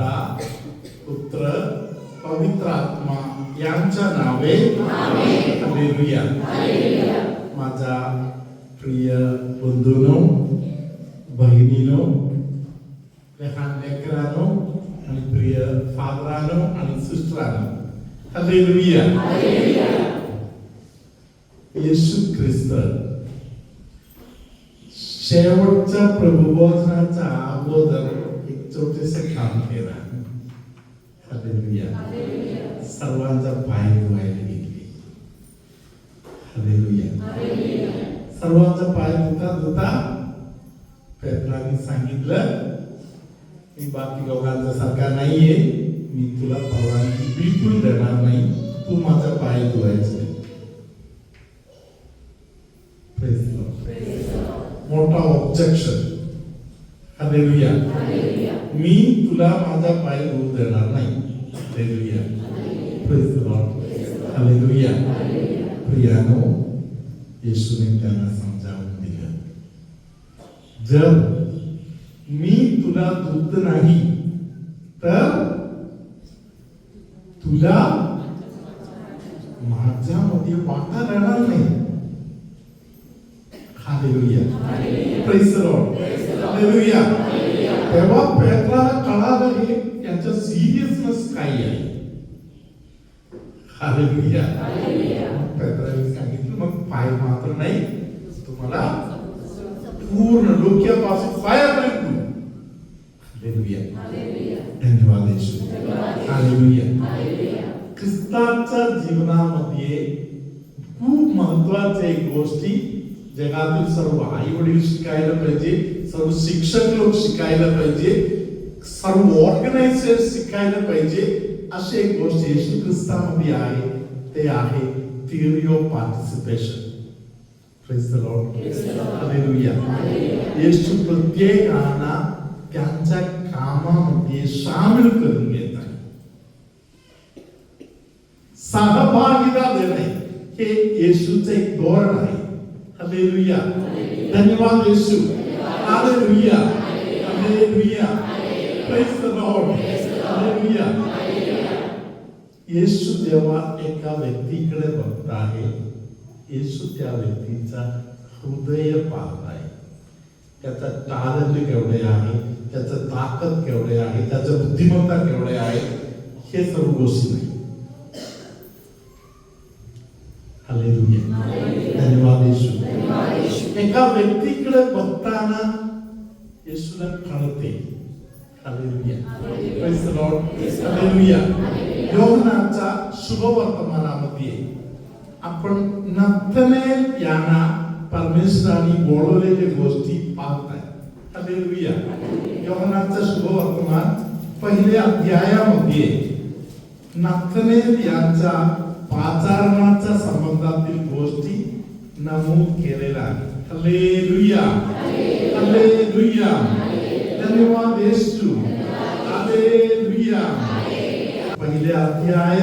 पिता पुत्र पवित्र आत्मा यांच्या नावे हालेलुया. माझा प्रिय बंधूनो बहिणीनो लहान लेकरानो आणि प्रिय फादरानो आणि सिस्टरानो हालेलुया. येशू ख्रिस्त शेवटच्या प्रभुवचनाच्या अगोदर एक छोटेसे काम केलं हालेलुया. सर्वांचा पाय धुवायला घेतले हालेलुया. सर्वांचा पाय धुता धुता पेत्राने सांगितलं मी बाकी लोकांचा सारखा नाहीये. मी तुला परवानगी बिलकुल देणार नाही. तू माझा पाय धुवायचं Praise the Lord. मोठा ऑब्जेक्शन हालेलुया. मी तुला माझा पाय धुवू देणार नाही. Hallelujah praise the Lord hallelujah प्रियानो येशूने त्यांना समजावून दिलं. जर मी तुला दूध नाही तर तुला माझ्यामध्ये वाटा राहणार नाही. Hallelujah praise the Lord hallelujah तेव्हा पेत्राला कळालं हे याचं सिरियसनेस काय आहे हालेलुया पेत्राने सांगितलं मग पाय मात्र नाही तुम्हाला पूर्ण डोक्यापासून पायापर्यंत हालेलुया धन्यवाद येशू हालेलुया ख्रिस्ताच्या जीवनामध्ये खूप महत्त्वाच्या एक गोष्टी जगातील सर्व आई वडील शिकायला पाहिजे सर्व शिक्षक लोक शिकायला पाहिजे सर्व ऑर्गनायझर शिकायला पाहिजे अशी एक गोष्ट येशू ख्रिस्तामध्ये आहे ते आहे थिअरी ऑफ पार्टिसिपेशन. येशू प्रत्येकांना त्यांच्या कामामध्ये सामील करून घेत आहे. देणे हे येशूचे एक धोरण आहे. हालेलुया धन्यवाद Yeshu hallelujah hallelujah praise the Lord hallelujah Yeshu जेव्हा एका व्यक्तीकडे बघत आहे येशू त्या व्यक्तीचा हृदय पाहत आहे त्याचा टॅलेंट केवढे आहे त्याचं ताकद केवढे आहे त्याचं बुद्धिमत्ता केवढे आहे हे सर्व गोष्टी नाही हालेलुया धन्यवाद एका व्यक्तीकडे बघताना येशूला कळते हालेलुया Praise the Lord. शुभवर्तमानामध्ये आपण नथनेल यांना परमेश्वराने बोलवलेल्या गोष्टी पाहत पाहताय हालेलुया योहनाचं शुभवर्तमान पहिल्या अध्यायामध्ये नथनेल यांचा पाचारणाच्या संबंधातील गोष्टी नमूद केलेल्या आहेत. हालेलुया. हालेलुया. धन्यवाद येशू. हालेलुया. पहिले अध्याय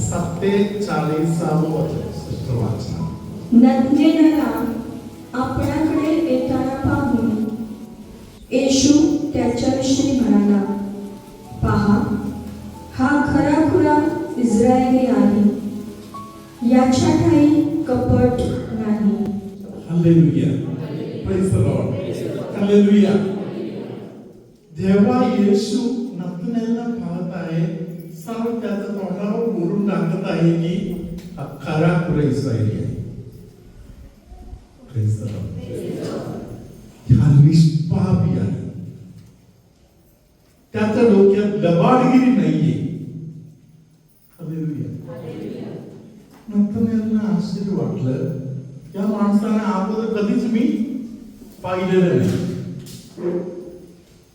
सत्तेचाळीसावं वचन सिस्टर वाचना. नथनेला आपल्याकडे येताना पाहून येशू त्याच्याविषयी म्हणाला पहा हा खरा खराखुरा इस्रायली आहे. याच्या ठाई कपट नाही. Hallelujah. Praise the Lord hallelujah. जेव्हा येशू नथनेलला पाहत आहे. सर्व त्याच्या तोंडावर बोलून टाकत आहे की हा खरा प्रेज इस्रायली आहे. प्रेज द लॉर्ड हा निष्पापी आहे. त्याच्या डोक्यात दबाडगिरी नाहीये हालेलुया नंतर आश्चर्य वाटलं. या माणसाने अगोदर कधीच मी पाहिलेलं नाही.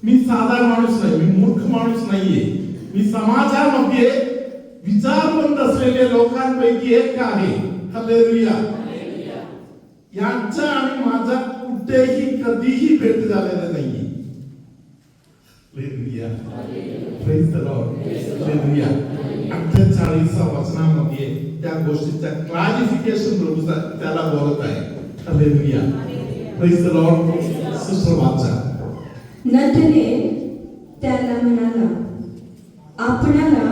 मी साधा माणूस नाही मी मूर्ख माणूस नाहीये. मी समाजामध्ये विचारवंत असलेल्या लोकांपैकी एक आहे. हालेलुया यांचा आणि माझा कुठेही कधीही भेट झालेला नाहीये. Hallelujah. Praise the Lord. Hallelujah. अठ्ठेचाळीसच्या वचनामध्ये त्या गोष्टीच्या क्लारिफिकेशन प्रभू त्याला बोलत आहे Hallelujah. Praise the Lord. Sister वाचा त्याला म्हणाला आपणाला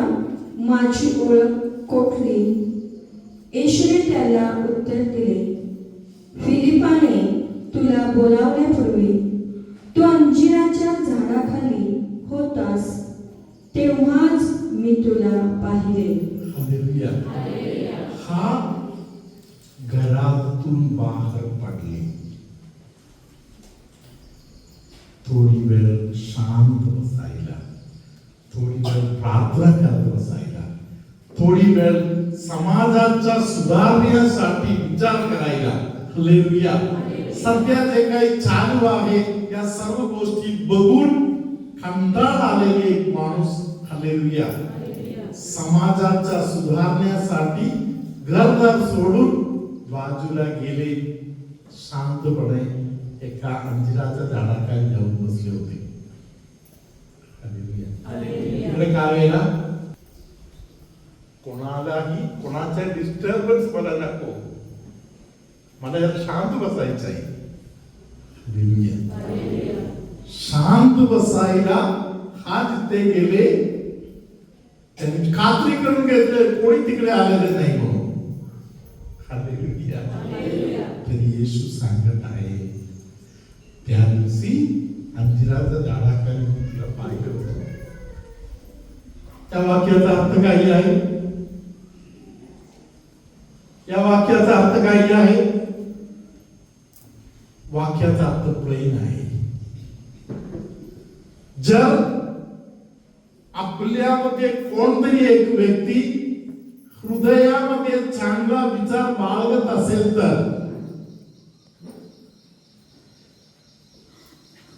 माझी ओळख कोठली येशूने त्याला उत्तर दिले फिलिपाने तुला बोलावण्यापूर्वी तू अंजिराच्या झाडाखाली होतास तेव्हाच मी तुला पाहिले. हा घरातून बाहेर पडले. थोडी वेळ शांत बसायला थोडी वेळ प्रार्थना करत बसायला थोडी वेळ समाजाच्या सुधारण्यासाठी विचार करायला. हालेलुया. सध्या जे काही चालू आहे या सर्व गोष्टी बघून कंटाळ आलेले एक माणूस हालेलुया समाजाच्या सुधारण्यासाठी घरदार सोडून बाजूला गेले शांतपणे एका अंजिराच्या झाडाखाली जाऊन बसले होते. हालेलुया. इकडे काय वेळेला कोणालाही कोणाचा डिस्टर्बन्स मला नको. मला यात शांत बसायचं आहे हालेलुया. शांत बसायला हा तिथे गेले. त्यांनी खात्री करून घेतले कोणी तिकडे आलेले नाही म्हणून. हालेलुया. तरी येशू सांगत आहे त्या दिवशी अंजिराच्या झाडाखाली मी तुला पाहिलं होतं त्या वाक्याचा अर्थ काही आहे? या वाक्याचा अर्थ काही आहे? वाक्याचा अर्थ प्लेन आहे जर आपल्यामध्ये कोणतरी एक व्यक्ती हृदयामध्ये चांगला विचार बाळगत असेल तर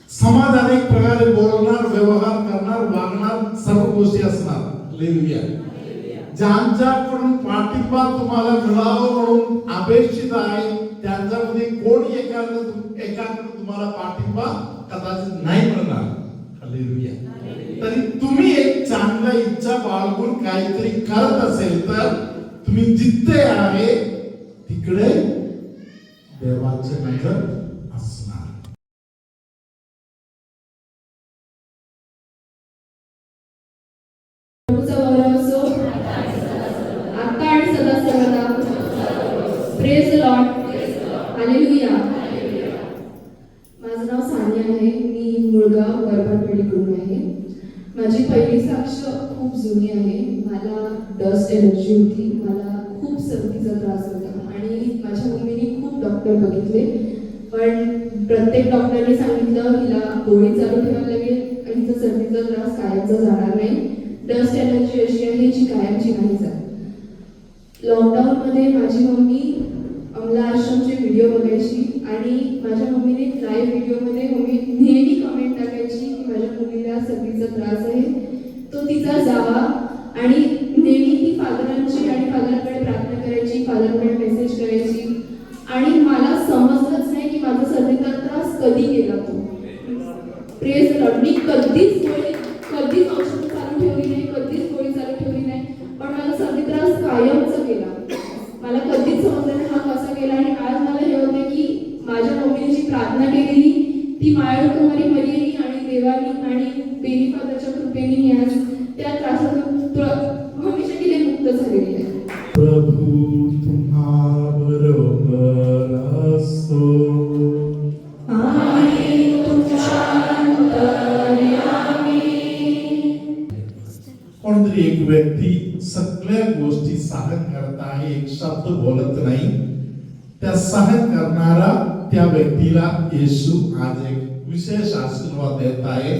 समाज अनेक प्रकारे बोलणार व्यवहार करणार वागणार सर्व गोष्टी असणार हालेलुया. ज्यांच्याकडून पाठिंबा तुम्हाला मिळावं म्हणून अपेक्षित आहे त्यांच्यामध्ये कोणी एखादं एकाकडे तुम्हाला पाठिंबा कदाचित नाही हालेलुया. तरी तुम्ही एक चांगल्या इच्छा बाळगून काहीतरी करत असेल तर तुम्ही जिथे आहे तिकडे देवाचे नजर हालेलुया माझं नाव सानिया आहे. मी मुळगाव गरबाटवाडीकडून आहे. माझी पहिली साक्ष खूप जुनी आहे. मला डस्ट एलर्जी होती. मला खूप सर्दीचा त्रास होता. आणि माझ्या मम्मीने खूप डॉक्टर बघितले. पण प्रत्येक डॉक्टरने सांगितलं हिला गोळी चालू ठेवायला लागेल आणि हिचा सर्दीचा त्रास कायमचा जाणार आणि बेनी फादरच्या कृपेने मी आज त्या त्रासातून तुला हमेशासाठी ते मुक्त झालेली आहे. प्रभू तुम्हा बरोबर असो आणि तुमच्या कोणतरी एक व्यक्ती सगळ्या गोष्टी सहन करत आहे एक शब्द बोलत नाही. त्या सहन करणारा त्या व्यक्तीला येशू आज एक विशेष आशीर्वाद देत आहे.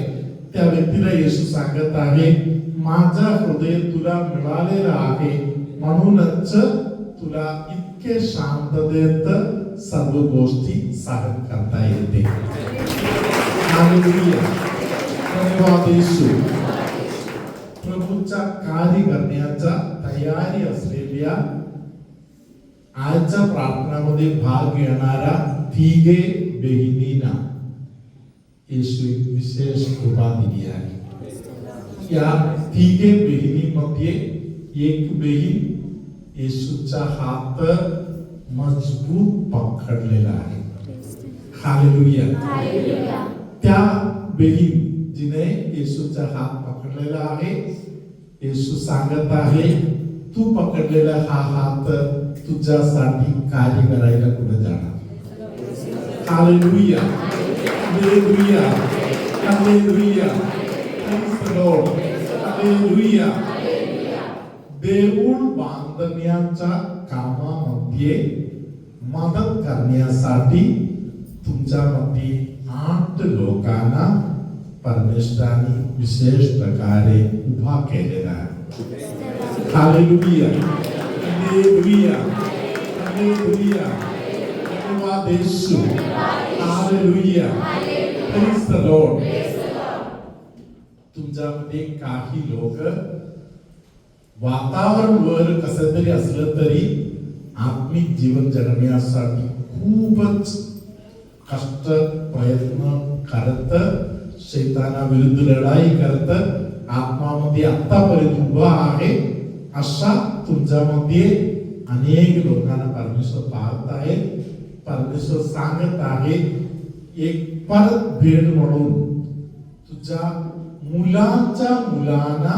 त्या व्यक्तीला येशू सांगत आहे माझा हृदय तुला मिळालेला आहे म्हणूनच तुला इतके शांततेत सर्व गोष्टी साधन करता येते. धन्यवाद येशू प्रभूचा कार्य करण्याचा तयारी असलेल्या आजच्या प्रार्थनामध्ये भाग घेणारा तिघे बहिणींना येशू विशेष कृपा दिली आहे या तिघे बहिणीमध्ये एक बहीण येशूचा हात मजबूत पकडलेला आहे हालेलुया त्या बहीण जिने येशूचा हात पकडलेला आहे येशू सांगत आहे तू पकडलेला हा हात तुझ्यासाठी कार्य करायला कुठे जाणार hallelujah hallelujah hallelujah Praise the Lord. Hallelujah देऊळ बांधण्याच्या कामामध्ये मदत करण्यासाठी तुमच्यामध्ये आठ लोकांना परमेश्वराने विशेष प्रकारे उभा केलेला आहे हालेलुया हालेलुया हालेलुया धन्यवाद Yeshu hallelujah praise the Lord तुमच्यामध्ये काही लोक वातावरण वर कसं तरी असलं तरी आत्मिक जीवन जगण्यासाठी खूपच कष्ट प्रयत्न करत शैतानाविरुद्ध लढाई करत आत्मामध्ये आतापर्यंत उभा आहे अशा तुमच्यामध्ये अनेक लोकांना परमेश्वर पाहत आहेत परमेश्वर सांगत आहे एक परत भेट म्हणून तुझ्या मुलांच्या मुलांना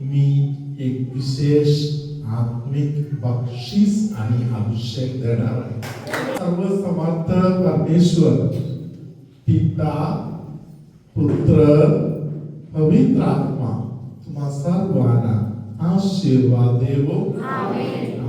मी एक विशेष आत्मिक बक्षीस आणि अभिषेक देणार आहे. सर्व समर्थ परमेश्वर पिता पुत्र पवित्र आत्मा तुम्हा सर्वांना आशीर्वाद देवो. आमेन.